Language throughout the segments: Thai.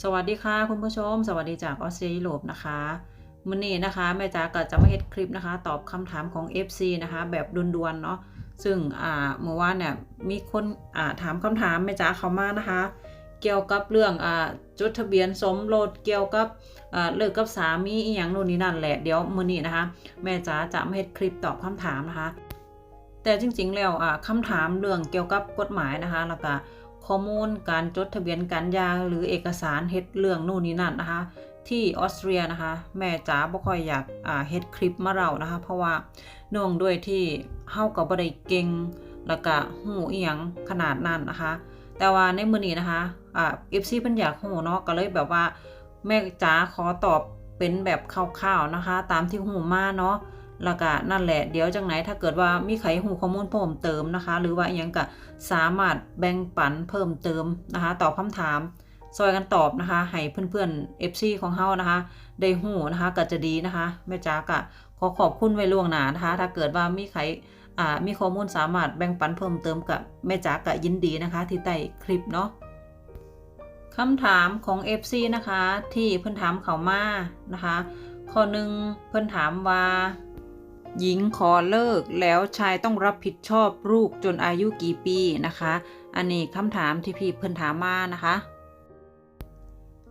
สวัสดีค่ะคุณผู้ชม สวัสดีจากออสเตรเลียยุโรปนะคะมื้อนี้นะคะแม่จ๋าก็จะมาเฮ็ดคลิปนะคะ ตอบคำถามของ FC นะคะ แบบด่วนๆเนาะซึ่งอ่าเมื่อวานเนี่ยมีคนอ่าถามคำถามแม่จ๋าเขามานะคะ เกี่ยวกับเรื่องอ่าจดทะเบียนสมรสเกี่ยวกับอ่าเลิกกับสามีอีหยังโน่นนี่นั่นแหละเดี๋ยวมื้อนี้นะคะ แม่จ๋าจะมาเฮ็ดคลิปตอบคำถามนะคะ แต่จริงๆแล้วอ่าคำถามเรื่องเกี่ยวกับกฎหมายนะคะแล้วก็ ข้อมูลการจดทะเบียนการยาหรือเอกสารเฮ็ดเรื่องนู่นนี่นั่นนะคะ ที่ออสเตรียนะคะ แม่จ๋าบ่ค่อยอยากอ่าเฮ็ดคลิปมาเล่านะคะ เพราะว่าเนื่องด้วยที่เฮาก็บ่ได้เก่งแล้วก็ฮู้อีหยังขนาดนั้นนะคะ แต่ว่าในมื้อนี้นะคะอ่า FC เพิ่นอยากฮู้เนาะก็เลยแบบว่า แม่จ๋าขอตอบเป็นแบบคร่าวๆนะคะ ตามที่ฮู้มาเนาะ แล้วก็นั่นแหละเดี๋ยวจังไหนถ้าเกิดว่ามีใครหูข้อมูลเพิ่มเติมนะคะ หรือว่าอหยังก็สามารถแบ่งปันเพิ่มเติมนะคะตอบคำถามซอยกันตอบนะคะให้เพื่อนๆ FC ของเฮานะคะ ได้หูนะคะก็จะดีนะคะแม่จ๋าก็ขอขอบคุณไว้ล่วงหน้านะคะ ถ้าเกิดว่ามีใครอ่ามีข้อมูลสามารถแบ่งปันเพิ่มเติมกับแม่จ๋าก็ยินดีนะคะ ที่ใต้คลิปเนาะคำถามของ FC นะคะ ที่เพิ่อนถามเขามานะคะ ข้อหนึ่งเพิ่อนถามว่า หญิงขอเลิกแล้วชายต้องรับผิดชอบลูกจนอายุกี่ปีนะคะ อันนี้คำถามที่พี่เพิ่นถามมานะคะ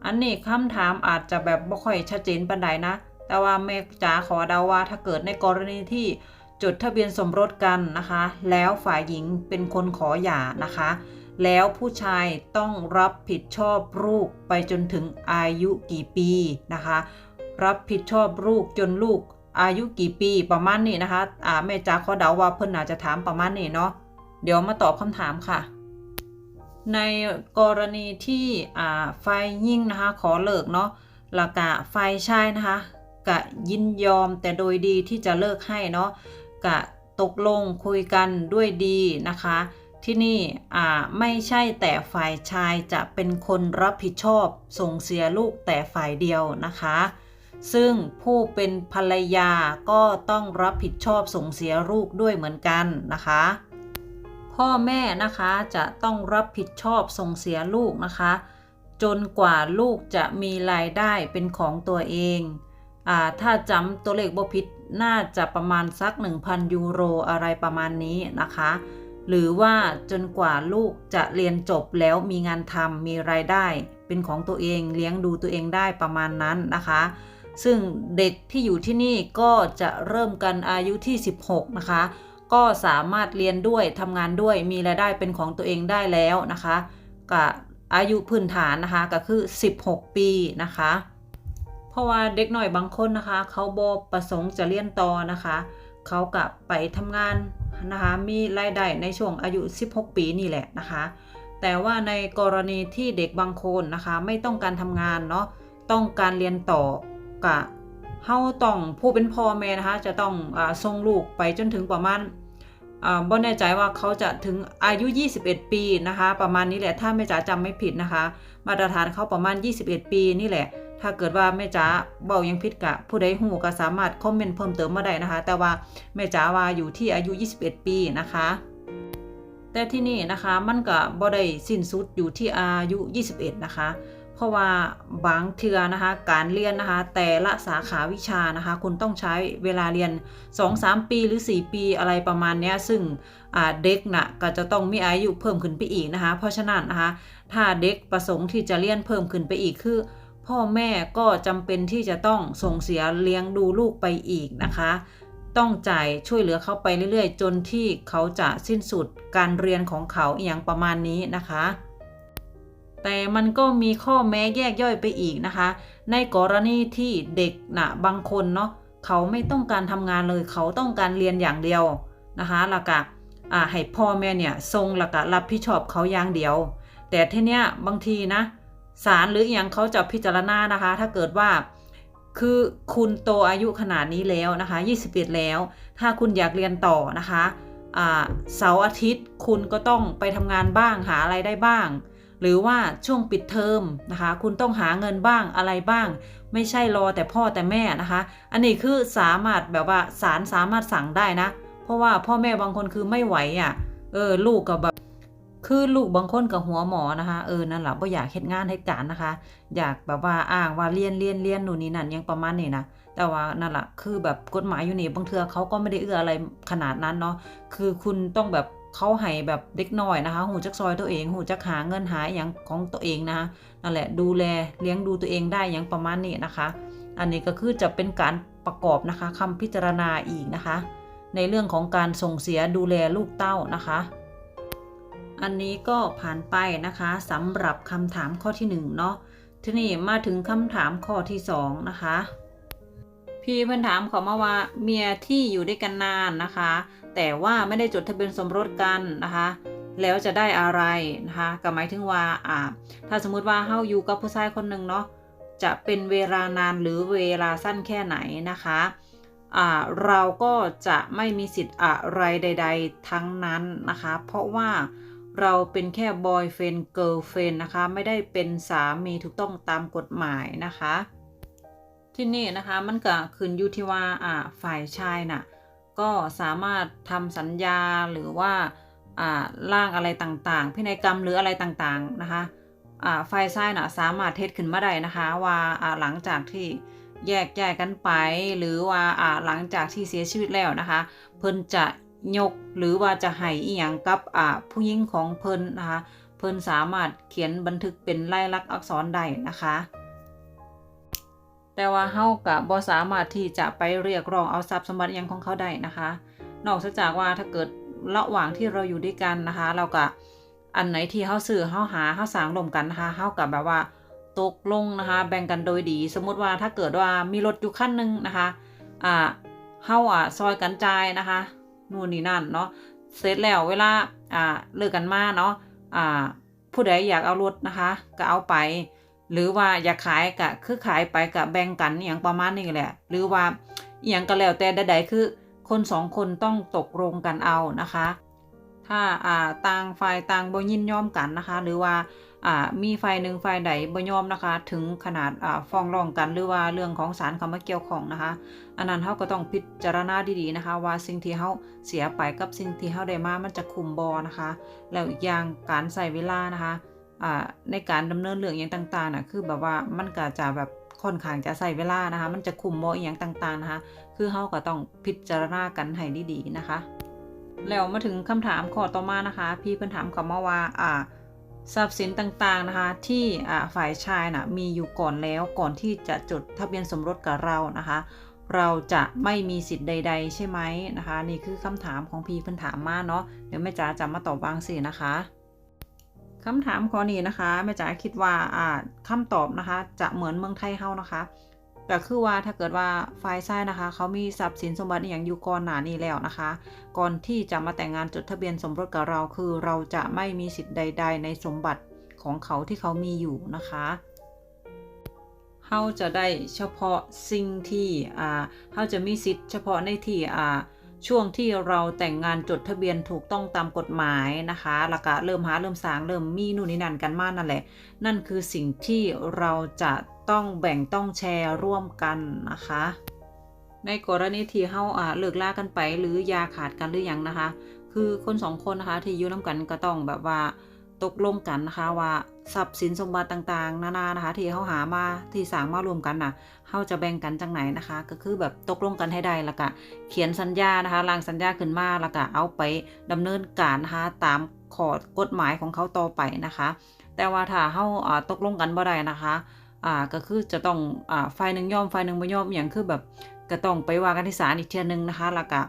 อันนี้คำถามอาจจะแบบบ่ค่อยชัดเจนปานใดนะ แต่ว่าแม่จ๋าขอเดาว่าถ้าเกิดในกรณีที่จดทะเบียนสมรสกันนะคะ แล้วฝ่ายหญิงเป็นคนขอหย่านะคะ แล้วผู้ชายต้องรับผิดชอบลูกไปจนถึงอายุกี่ปีนะคะ รับผิดชอบลูกจนลูก อายุกี่ปีประมาณนี้นะคะอ่าแม่จ๋าขอเดาว่าเพิ่นอาจจะถามประมาณนี้เนาะเดี๋ยวมาตอบคำถามค่ะ ในกรณีที่อ่าฝ่ายยิ่งนะคะ ขอเลิกเนาะล้วก็ฝ่ายชายนะคะกะยินยอมแต่โดยดีที่จะเลิกให้เนาะกะตกลงคุยกันด้วยดีนะคะ ที่นี่อ่าไม่ใช่แต่ฝ่ายชายจะเป็นคนรับผิดชอบส่งเสียลูกแต่ฝ่ายเดียวนะคะ ซึ่งผู้เป็นภรรยาก็ต้องรับผิดชอบส่งเสียลูกด้วยเหมือนกันนะคะ พ่อแม่นะคะจะต้องรับผิดชอบส่งเสียลูกนะคะ จนกว่าลูกจะมีรายได้เป็นของตัวเองอ่าถ้าจำตัวเลขบ่ผิดน่าจะประมาณสัก 1,000 ยูโรอะไรประมาณนี้นะคะ หรือว่าจนกว่าลูกจะเรียนจบแล้วมีงานทำมีรายได้ เป็นของตัวเองเลี้ยงดูตัวเองได้ประมาณนั้นนะคะ ซึ่งเด็กที่อยู่ที่นี่ก็จะเริ่มกันอายุที่ 16 นะคะ ก็สามารถเรียนด้วยทำงานด้วยมีรายได้เป็นของตัวเองได้แล้วนะคะกับอายุพื้นฐานนะคะก็คือ 16 ปีนะคะ เพราะว่าเด็กหน่อยบางคนนะคะ เขาบประสงค์จะเรียนต่อนะคะ เขากับไปทำงานนะคะมีรายได้ในช่วงอายุ 16 ปีนี่แหละนะคะ แต่ว่าในกรณีที่เด็กบางคนนะคะ ไม่ต้องการทำงานเนาะต้องการเรียนต่อ กะเฮาต้องผู้เป็นพ่อแม่นะคะจะต้องอส่งลูกไปจนถึงประมาณบ่แน่ใจว่าเขาจะถึงอายุ 21 ปีนะคะ ประมาณนี้แหละถ้าแม่จ๋าจำไม่ผิดนะคะ มาตรฐานเขาประมาณ 21 ปีนี่แหละ ถ้าเกิดว่าแม่จ๋าเบายังผิดกะ ผู้ใดหูก็สามารถคอมเมนต์เพิ่มเติมมาได้นะคะ แต่ว่าแม่จ๋าว่าอยู่ที่อายุ 21 ปีนะคะ แต่ที่นี่นะคะมันก็บ่ได้สิ้นสุดอยู่ที่อายุ 21 นะคะ ราะว่าบางเทือนะคะการเรียนนะคะ แต่ละสาขาวิชานะคะ คุณต้องใช้เวลาเรียน 2-3 ปีหรือ 4 ปีอะไรประมาณนี้ซึ่งเด็กนะ่ะก็จะต้องมีอายุเพิ่มขึ้นไปอีกนะคะ เพราะฉะนั้นนะคะ ถ้าเด็กประสงค์ที่จะเรียนเพิ่มขึ้นไปอีกคือ พ่อแม่ก็จำเป็นที่จะต้องส่งเสียเลี้ยงดูลูกไปอีกนะคะต้องจ่ายช่วยเหลือเขาไปเรื่อยๆ จนที่เขาจะสิ้นสุดการเรียนของเขาอย่างประมาณนี้นะคะ แต่มันก็มีข้อแม้แยกย่อยไปอีกนะคะ ในกรณีที่เด็กนะบางคนเนาะเขาไม่ต้องการทำงานเลยเขาต้องการเรียนอย่างเดียวนะคะล้วก็อ่าให้พ่อแม่เนี่ยทรงล้วก็รับผิดชอบเขาอย่างเดียว แต่ทีเนี้ยบางทีนะศาลหรืออย่างเขาจะพิจารณานะคะ ถ้าเกิดว่าคือคุณโตอายุขนาดนี้แล้วนะคะ 21 แล้ว ถ้าคุณอยากเรียนต่อนะคะอ่าเสาร์อาทิตย์คุณก็ต้องไปทำงานบ้างหาอะไรได้บ้าง หรือว่าช่วงปิดเทอมนะคะ คุณต้องหาเงินบ้างอะไรบ้าง ไม่ใช่รอแต่พ่อแต่แม่นะคะ อันนี้คือสามารถแบบว่าศาลสามารถสั่งได้นะ เพราะว่าพ่อแม่บางคนคือไม่ไหวอะ เออลูกกับแบบคือลูกบางคนกับหัวหมอนะคะ เออนั่นแหละบ่อยากเฮ็ดงานเฮ็ดการนะคะ อยากแบบว่าอ้างว่าเรียนเรียนเรียนหนูนี่นั่นยังประมาณนี้นะแต่ว่านั่นแหละคือแบบกฎหมายอยู่นี่บางเทือเขาก็ไม่ได้เอื้ออะไรขนาดนั้นเนาะคือคุณต้องแบบ เขาให้แบบเด็กน้อยนะคะหูจักซอยตัวเองหูจักหาเงินหาอย่างของตัวเองนะคะนั่นแหละดูแลเลี้ยงดูตัวเองได้อย่างประมาณนี้นะคะ อันนี้ก็คือจะเป็นการประกอบนะคะคำพิจารณาอีกนะคะ ในเรื่องของการส่งเสียดูแลลูกเต้านะคะ อันนี้ก็ผ่านไปนะคะสำหรับคำถามข้อที่1เนาะทีนี้มาถึงคำถามข้อที่2นะคะพี่เพื่อนถามเขามาว่าเมียที่อยู่ด้วยกันนานนะคะ แต่ว่าไม่ได้จดทะเบียนสมรสกันนะคะ แล้วจะได้อะไรนะคะก็หมายถึงว่าอ่า ถ้าสมมุติว่าเฮาอยู่กับผู้ชายคนหนึ่งเนาะจะเป็นเวลานานหรือเวลาสั้นแค่ไหนนะคะอ่าเราก็จะไม่มีสิทธิ์อะไรใด ๆ ทั้งนั้นนะคะ เพราะว่าเราเป็นแค่บอยเฟนเกิร์ลเฟนนะคะ ไม่ได้เป็นสามีถูกต้องตามกฎหมายนะคะ ที่นี่นะคะมันก็ขึ้นอยู่ที่ว่าอ่าฝ่ายชายน่ะ ก็สามารถทำสัญญาหรือว่าอ่าร่างอะไรต่างๆ พินัยกรรมหรืออะไรต่างๆนะคะอ่าฝ่ายชายน่ะสามารถเทศขึ้นมาได้นะคะว่าหลังจากที่แยกย้ายกันไป หรือว่าหลังจากที่เสียชีวิตแล้วนะคะ เพิ่นจะยกหรือว่าจะให้อีหยังกับผู้หญิงของเพิ่นนะคะ เพิ่นสามารถเขียนบันทึกเป็นลายลักษณ์อักษรได้นะคะ แต่ว่าเฮากับบ่สามารถที่จะไปเรียกร้องเอาทรัพย์สมบัติยังของเขาได้นะคะ นอกจากว่าถ้าเกิดระหว่างที่เราอยู่ด้วยกันนะคะ เราก็อันไหนที่เฮาซื้อเฮาหาเฮาสางร่วมกันนะคะเฮากับแบบว่าตกลงนะคะ แบ่งกันโดยดี สมมุติว่าถ้าเกิดว่ามีรถอยู่คันหนึ่งนะคะอ่าเฮาอะซอยกันจ่ายนะคะนู่นนี่นั่นเนาะเสร็จแล้วเวลาอ่าเลิกกันมาเนาะอ่าผู้ใดอยากเอารถนะคะ ก็เอาไป หรือว่าอยากขายก็คือขายไปก็แบ่งกันอย่างประมาณนี้แหละ หรือว่าอย่างก็แล้วแต่ใดๆคือคนสองคนต้องตกลงกันเอานะคะ ถ้าอ่าต่างฝ่ายต่างบ่ยินยอมกันนะคะ หรือว่าอ่ามีฝ่ายหนึ่งฝ่ายใดบ่ยอมนะคะ ถึงขนาดอ่าฟ้องร้องกันหรือว่าเรื่องของศาลเขามาเกี่ยวข้องนะคะ อันนั้นเฮาก็ต้องพิจารณาดีๆนะคะ ว่าสิ่งที่เฮาเสียไปกับสิ่งที่เฮาได้มามันจะคุ้มบ่นะคะ แล้วอีกอย่างการใส่เวลานะคะ อ่าในการดำเนินเรื่องอย่างต่างๆนะคือแบบว่ามันก็จะแบบค่อนข้างจะใส่เวลานะคะ มันจะคุมบ่อีหยังต่างๆนะคะ คือเฮาก็ต้องพิจารณากันให้ดีๆนะคะ แล้วมาถึงคำถามข้อต่อมานะคะ พี่เพิ่นถามเขามาว่าอ่าทรัพย์สินต่างๆนะคะที่ฝ่ายชายน่ะมีอยู่ก่อนแล้วก่อนที่จะจดทะเบียนสมรสกับเรานะคะ เราจะไม่มีสิทธิ์ใด ๆ ใช่ไหมนะคะ นี่คือคำถามของพี่เพิ่นถามมาเนาะเดี๋ยวแม่จ๋าจะมาตอบบางสินะคะ คำถามข้อนี้นะคะแม่จ๋าคิดว่าอ่าคำตอบนะคะ จะเหมือนเมืองไทยเฮานะคะก็คือว่าถ้าเกิดว่าฝ่ายชายนะคะ เขามีทรัพย์สินสมบัติอย่างอยู่ก่อนหน้านี้แล้วนะคะ ก่อนที่จะมาแต่งงานจดทะเบียนสมรสกับเราคือ เราจะไม่มีสิทธิ์ใด ๆ ในสมบัติของเขาที่เขามีอยู่นะคะเฮาจะได้เฉพาะสิ่งที่อ่าเฮาจะมีสิทธิ์เฉพาะในที่อ่า ช่วงที่เราแต่งงานจดทะเบียนถูกต้องตามกฎหมายนะคะแล้วก็เริ่มหาเริ่มสางเริ่มมีนู่นนี่นั่นกันมากนั่นแหละ นั่นคือสิ่งที่เราจะต้องแบ่งต้องแชร์ร่วมกันนะคะ ในกรณีที่เฮาอ่าเลิกลากันไปหรือยาขาดกันหรือยังนะคะ คือคนสองคนนะคะที่อยู่น้ากันก็ต้องแบบว่า ตกลงกันนะคะว่าทรัพย์สินสมบัติต่างๆ นานานะคะ ที่เขาหามาที่สร้างมารวมกันน่ะเขาจะแบ่งกันจังไหนนะคะ ก็คือแบบตกลงกันให้ได้แล้วก็เขียนสัญญานะคะร่างสัญญาขึ้นมาแล้วก็เอาไปดำเนินการนะคะตามขอกฎหมายของเขาต่อไปนะคะ แต่ว่าถ้าเขาตกลงกันบ่ได้นะคะอ่าก็คือจะต้องอ่าฝ่ายหนึ่งยอมฝ่ายหนึ่งไม่ยอมอย่างคือแบบก็ต้องไปว่ากันที่ศาลอีกเทียนึงนะคะแล้วก็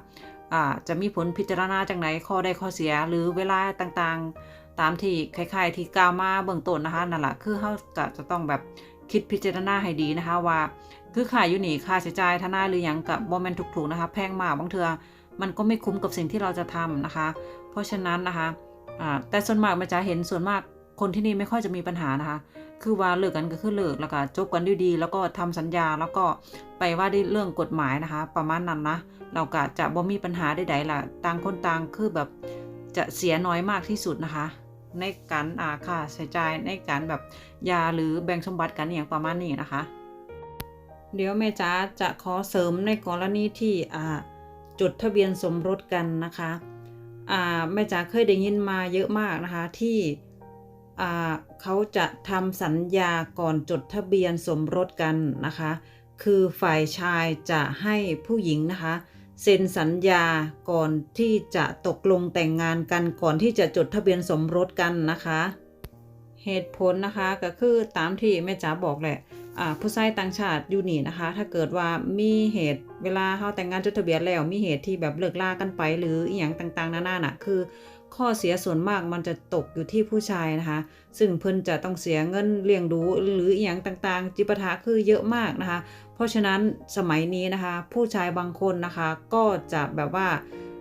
อ่าจะมีผลพิจารณาจังไหนข้อได้ข้อเสียหรือเวลาต่างๆ ตามที่คล้ายๆที่กล่าวมาเบื้องต้นนะคะนั่นแหละคือเขาก็จะต้องแบบคิดพิจารณาให้ดีนะคะว่า คือค่าอยู่นี่ค่าใช้จ่ายทนายหรือหยังกับบอมเมนถูกๆนะคะ แพงมากบางเทือมันก็ไม่คุ้มกับสิ่งที่เราจะทำนะคะ เพราะฉะนั้นนะคะแต่ส่วนมากมันจะเห็นส่วนมากคนที่นี่ไม่ค่อยจะมีปัญหานะคะ คือว่าเลิกกันก็คือเลิกแล้วก็จบกันด้วยดี แล้วก็ทำสัญญาแล้วก็ไปว่าด้วยเรื่องกฎหมายนะคะ ประมาณนั้นนะเราก็จะบ่มีปัญหาใดๆล่ะต่างคนต่างคือแบบจะเสียน้อยมากที่สุดนะคะ ในการอาค่าใช้จ่ายในการแบบยาหรือแบ่งสมบัติกันอย่างประมาณนี้นะคะ เดี๋ยวแม่จ๋าจะขอเสริมในกรณีที่อ่าจดทะเบียนสมรสกันนะคะอ่าแม่จ๋าเคยได้ยินมาเยอะมากนะคะที่อ่าเขาจะทำสัญญาก่อนจดทะเบียนสมรสกันนะคะ คือฝ่ายชายจะให้ผู้หญิงนะคะ เซ็นสัญญาก่อนที่จะตกลงแต่งงานกันก่อนที่จะจดทะเบียนสมรสกันนะคะ เหตุผลนะคะก็คือตามที่แม่จ๋าบอกแหละผู้ชายต่างชาติอยู่นี่นะคะ ถ้าเกิดว่ามีเหตุเวลาเขาแต่งงานจดทะเบียนแล้วมีเหตุที่แบบเลิกลากันไปหรืออีหยังต่างๆนานาน่ะคือ ข้อเสียส่วนมากมันจะตกอยู่ที่ผู้ชายนะคะ ซึ่งเพิ่นจะต้องเสียเงินเลี้ยงดูหรืออีหยังต่างๆ จิปาถะคือเยอะมากนะคะ เพราะฉะนั้นสมัยนี้นะคะ ผู้ชายบางคนนะคะก็จะแบบว่า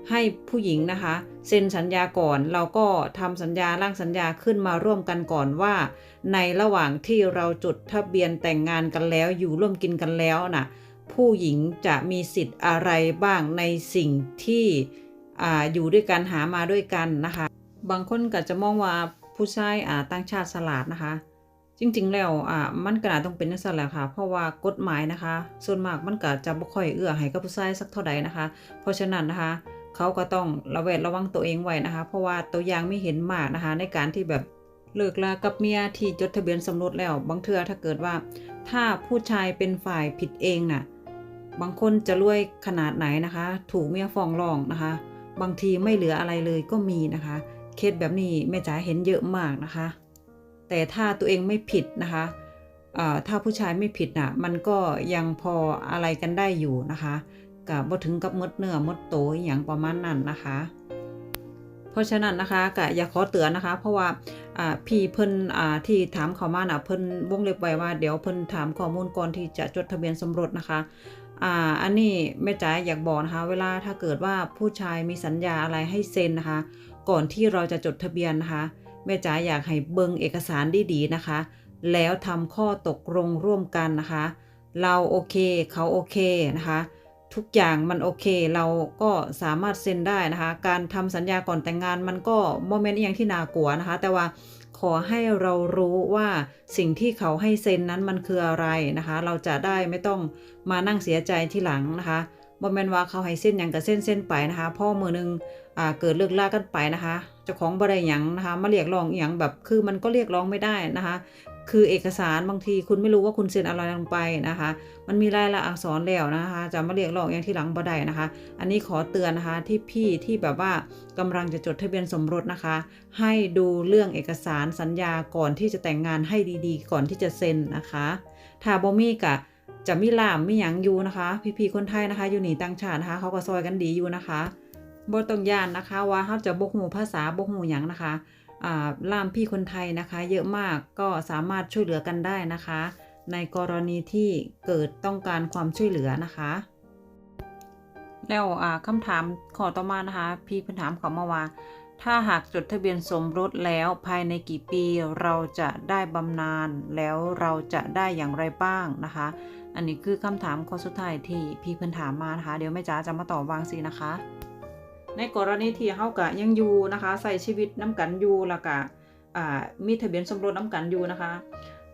ให้ผู้หญิงนะคะเซ็นสัญญาก่อนเราก็ทำสัญญาร่างสัญญาขึ้นมาร่วมกันก่อนว่า ในระหว่างที่เราจดทะเบียนแต่งงานกันแล้วอยู่ร่วมกินกันแล้วนะผู้หญิงจะมีสิทธิ์อะไรบ้างในสิ่งที่ อ่าอยู่ด้วยกันหามาด้วยกันนะคะ บางคนก็จะมองว่าผู้ชายอ่าต่างชาติสลาดนะคะ จริงๆแล้วอ่ามันก็น่าต้องเป็นนักแหละค่ะ เพราะว่ากฎหมายนะคะ ส่วนมากมันก็จะบ่ค่อยเอื้อให้กับผู้ชายสักเท่าใดนะคะ เพราะฉะนั้นนะคะเขาก็ต้องระแวดระวังตัวเองไว้นะคะ เพราะว่าตัวอย่างไม่เห็นมากนะคะ ในการที่แบบเลิกลากับเมียที่จดทะเบียนสมรสแล้วบางเทื่อถ้าเกิดว่า ถ้าผู้ชายเป็นฝ่ายผิดเองน่ะบางคนจะรวยขนาดไหนนะคะ ถูกเมียฟ้องร้องนะคะ บางทีไม่เหลืออะไรเลยก็มีนะคะ เคสแบบนี้แม่จ๋าเห็นเยอะมากนะคะ แต่ถ้าตัวเองไม่ผิดนะคะถ้าผู้ชายไม่ผิดน่ะ มันก็ยังพออะไรกันได้อยู่นะคะกับบ่ถึงกับมดเนื้อมดโตอย่างประมาณนั้นนะคะ เพราะฉะนั้นนะคะก็อย่าขอเตือนนะคะ เพราะว่าพี่เพิ่นที่ถามเขามาน่ะเพิ่นวงเล็บไว้ว่าเดี๋ยวเพิ่นถามข้อมูลก่อนที่จะจดทะเบียนสมรสนะคะ อ่าอันนี้แม่จ๋าอยากบอกนะคะ เวลาถ้าเกิดว่าผู้ชายมีสัญญาอะไรให้เซ็นนะคะ ก่อนที่เราจะจดทะเบียนนะคะแม่จ๋าอยากให้เบิ่งเอกสารดีๆนะคะ แล้วทำข้อตกลงร่วมกันนะคะ เราโอเคเขาโอเคนะคะ ทุกอย่างมันโอเค เราก็สามารถเซ็นได้นะคะ การทำสัญญาก่อนแต่งงานมันก็โมเมนต์อย่างที่น่ากลัวนะคะ แต่ว่า ขอให้เรารู้ว่าสิ่งที่เขาให้เซ็นนั้นมันคืออะไรนะคะ เราจะได้ไม่ต้องมานั่งเสียใจที่หลังนะคะโมเมนว่าเขาให้เส้นอย่างกับเส้นเส้นไปนะคะพ่อมือหนึงอ่าเกิดเลือกลากันไปนะคะเจ้าของบ่ได้หยังนะคะมาเรียกร้องอหย่างแบบคือมันก็เรียกร้องไม่ได้นะคะ คือเอกสารบางทีคุณไม่รู้ว่าคุณเซ็นอะไรลงไปนะคะ มันมีรายละอักษรแล้วนะคะ จะมาเรียกร้องอย่างที่หลังบ่ได้นะคะ อันนี้ขอเตือนนะคะที่พี่ที่แบบว่ากำลังจะจดทะเบียนสมรสนะคะ ให้ดูเรื่องเอกสารสัญญาก่อนที่จะแต่งงานให้ดีๆ ก่อนที่จะเซ็นนะคะถ้าบ่มีกะจะมีลามมีหยังอยู่นะคะ พี่ๆคนไทยนะคะ อยู่หนีต่างชาตินะคะเขาก็ซอยกันดีอยู่นะคะบ่ต้องยานนะคะ ว่าเขาจะบ่ฮู้ภาษาบ่ฮู้หยังนะคะ ล่ามพี่คนไทยนะคะ เยอะมากก็สามารถช่วยเหลือกันได้นะคะ ในกรณีที่เกิดต้องการความช่วยเหลือนะคะ แล้วอ่าคำถามขอต่อมานะคะ พี่เพิ่นถามเขามาว่า ถ้าหากจดทะเบียนสมรสแล้วภายในกี่ปีเราจะได้บำนาญแล้วเราจะได้อย่างไรบ้างนะคะ อันนี้คือคำถามข้อสุดท้ายที่พี่เพิ่นถามมานะคะ เดี๋ยวแม่จ๋าจะมาตอบวางสินะคะ ในกรณีที่เฮากะยังอยู่นะคะใส่ชีวิตน้ำกันอยู่แล้วก็อ่ามีทะเบียนสมรสน้ำกันอยู่นะคะ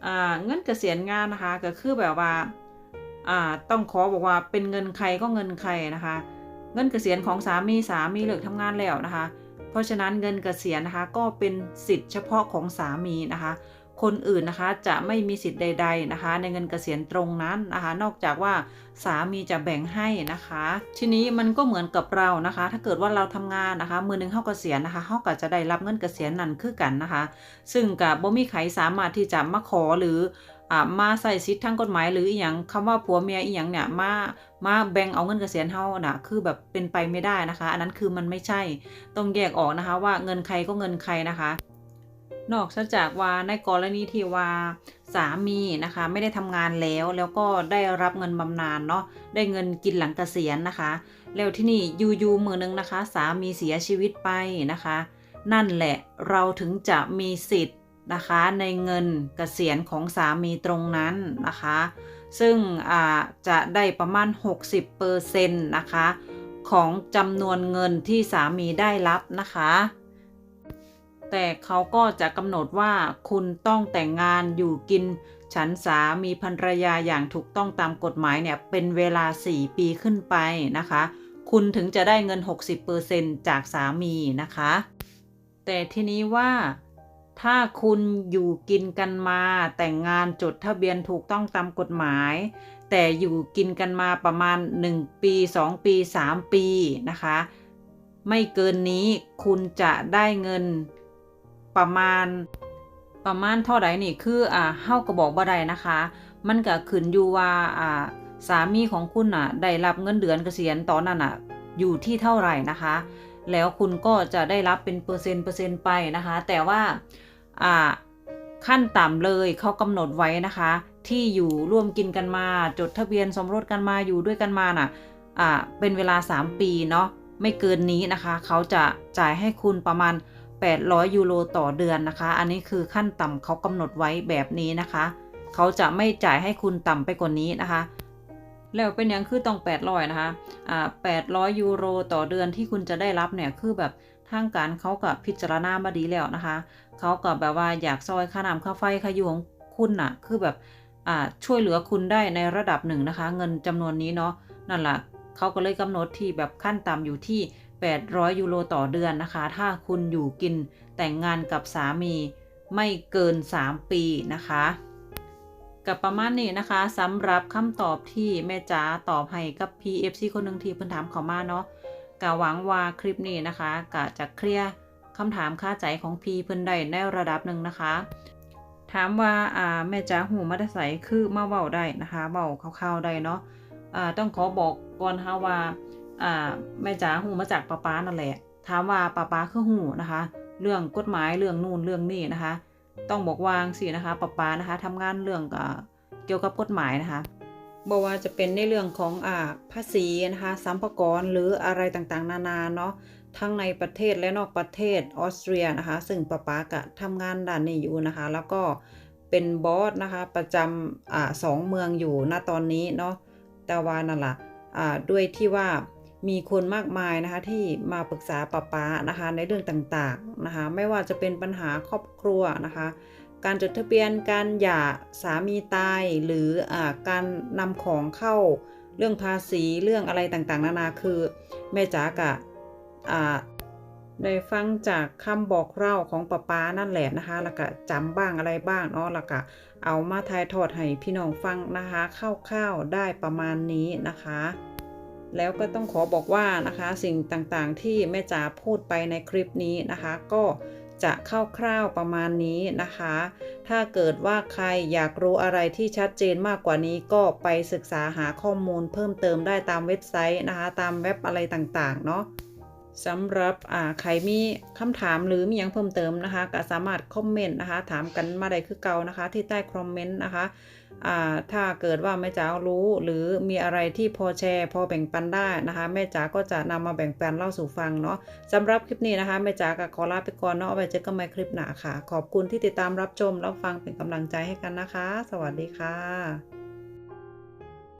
อ่าเงินเกษียณงานนะคะก็คือแบบว่าอ่าต้องขอบอกว่าเป็นเงินใครก็เงินใครนะคะ เงินเกษียณของสามีสามีเลิกทำงานแล้วนะคะ เพราะฉะนั้นเงินเกษียณนะคะก็เป็นสิทธิ์เฉพาะของสามีนะคะ คนอื่นนะคะจะไม่มีสิทธิ์ใด ๆนะคะ ในเงินเกษียณตรงนั้นนะคะ นอกจากว่าสามีจะแบ่งให้นะคะ ทีนี้มันก็เหมือนกับเรานะคะ ถ้าเกิดว่าเราทำงานนะคะ มือหนึ่งเข้าเกษียณนะคะเขาก็จะได้รับเงินเกษียณนั่นคือกันนะคะ ซึ่งกับบ่มีใครสามารถที่จะมาขอหรือมาใส่สิทธิ์ทางกฎหมาย หรืออีหยังคำว่าผัวเมียอีหยังเนี่ยมามาแบ่งเอาเงินเกษียณเฮาน่ะคือแบบเป็นไปไม่ได้นะคะ อันนั้นคือมันไม่ใช่ต้องแยกออกนะคะว่าเงินใครก็เงินใครนะคะ นอกจากว่าในกรณีที่ว่าสามีนะคะ ไม่ได้ทำงานแล้วแล้วก็ได้รับเงินบำนาญเนาะได้เงินกินหลังเกษียณนะคะ แล้วที่นี่ยูๆมือนึงนะคะ สามีเสียชีวิตไปนะคะ นั่นแหละเราถึงจะมีสิทธิ์นะคะในเงินเกษียณของสามีตรงนั้นนะคะ ซึ่งจะได้ประมาณ 60%นะคะของจำนวนเงินที่สามีได้รับนะคะ แต่เขาก็จะกำหนดว่าคุณต้องแต่งงานอยู่กิน ฉันสามีภรรยาอย่างถูกต้องตามกฎหมายเนี่ยเป็นเวลา 4 ปีขึ้นไปนะคะ คุณถึงจะได้เงิน 60%จากสามีนะคะ แต่ทีนี้ว่าถ้าคุณอยู่กินกันมาแต่งงานจดทะเบียนถูกต้องตามกฎหมาย แต่อยู่กินกันมาประมาณ 1 ปี 2 ปี 3 ปีนะคะ ไม่เกินนี้คุณจะได้เงิน ประมาณ ประมาณเท่าไหร่นี่คืออ่าเฮาก็บอกบ่ได้นะคะ มันก็ขึ้นอยู่ว่าอ่าสามีของคุณน่ะ ได้รับเงินเดือนเกษียณตอนนั้นน่ะ อยู่ที่เท่าไหร่นะคะ แล้วคุณก็จะได้รับเป็นเปอร์เซ็นต์เปอร์เซ็นต์ไปนะคะ แต่ว่าอ่าขั้นต่ำเลยเขากำหนดไว้นะคะ ที่อยู่ร่วมกินกันมา จดทะเบียนสมรสกันมาอยู่ด้วยกันมาน่ะอ่าเป็นเวลา 3 ปีเนาะไม่เกินนี้นะคะ เขาจะจ่ายให้คุณประมาณ 800 ยูโรต่อเดือนนะคะ อันนี้คือขั้นต่ำเขากำหนดไว้แบบนี้นะคะ เขาจะไม่จ่ายให้คุณต่ำไปกว่านี้นะคะ แล้วเป็นอย่างคือต้อง 800 นะคะ อ่า 800 ยูโรต่อเดือนที่คุณจะได้รับเนี่ยคือแบบทางการเขากับพิจารณามาดีแล้วนะคะ เขาก็แบบว่าอยากซอยค่าน้ำค่าไฟค่าอยู่ของคุณน่ะ คือแบบ อ่า ช่วยเหลือคุณได้ในระดับหนึ่งนะคะ เงินจำนวนนี้เนาะ นั่นแหละเขาก็เลยกำหนดที่แบบขั้นต่ำอยู่ที่ 800 ยูโรต่อเดือนนะคะ ถ้าคุณอยู่กินแต่งงานกับสามีไม่เกิน 3 ปีนะคะกับประมาณนี้นะคะสำหรับคำตอบที่แม่จ๋าตอบให้กับ PFC คนหนึ่งที่เพิ่นถามเขามาเนาะกะหวังว่าคลิปนี้นะคะกะจะเคลียร์คำถามค่าใจของพีเพิ่นได้ในระดับหนึ่งนะคะ ถามว่าอ่าแม่จ๋าหูมาได้ใสคือมาเว้าได้นะคะเว้าคร่าวๆได้เนาะอ่าต้องขอบอกก่อนนะคะว่า อ่าแม่จ๋าหูมาจากป้าป้านั่นแหละ ถามว่าป้าป้าคือหูนะคะ เรื่องกฎหมายเรื่องนู่นเรื่องนี่นะคะ ต้องบอกวางสินะคะป้าป้านะคะทำงานเรื่องเกี่ยวกับกฎหมายนะคะบอกว่าจะเป็นในเรื่องของอ่าภาษีนะคะสัมภากรหรืออะไรต่างๆ นานาเนาะทั้งในประเทศและนอกประเทศออสเตรียนะคะ ซึ่งป้าป้ากะทำงานด้านนี้อยู่นะคะ แล้วก็เป็นบอสนะคะประจำอ่าสองเมืองอยู่ณตอนนี้เนาะแต่ว่านั่นแหละอ่าด้วยที่ว่า มีคนมากมายนะคะที่มาปรึกษาป้าป้านะคะในเรื่องต่างๆนะคะไม่ว่าจะเป็นปัญหาครอบครัวนะคะ การจดทะเบียนการหย่าสามีตายหรืออการนำของเข้าเรื่องภาษีเรื่องอะไรต่างๆ นานาคือแม่จ๋ากะได้ฟังจากคำบอกเล่าของป้าป้านั่นแหละนะคะ แล้วก็จำบ้างอะไรบ้างเนาะแล้วก็เอามาทายทอดให้พี่น้องฟังนะคะคร่าวๆได้ประมาณนี้นะคะ แล้วก็ต้องขอบอกว่านะคะสิ่งต่างๆที่แม่จ๋าพูดไปในคลิปนี้นะคะ ก็จะคร่าวๆประมาณนี้นะคะ ถ้าเกิดว่าใครอยากรู้อะไรที่ชัดเจนมากกว่านี้ก็ไปศึกษาหาข้อมูลเพิ่มเติมได้ตามเว็บไซต์นะคะ ตามเว็บอะไรต่างๆ เนาะสำหรับใครมีคำถามหรือมีอย่างเพิ่มเติมนะคะ ก็สามารถคอมเมนต์นะคะ ถามกันมาได้คือเก่านะคะ ที่ใต้คอมเมนต์นะคะ ถ้าเกิดว่าแม่จ๋ารู้ หรือมีอะไรที่พอแชร์ พอแบ่งปันได้นะคะแม่จ๋าก็จะนำมาแบ่งปันเล่าสู่ฟังเนาะสำหรับคลิปนี้นะคะแม่จ๋าก็ขอลาไปก่อนเนาะไว้เจอกันใหม่คลิปหน้าค่ะ ขอบคุณที่ติดตามรับชมรับฟังเป็นกำลังใจให้กันนะคะ สวัสดีค่ะ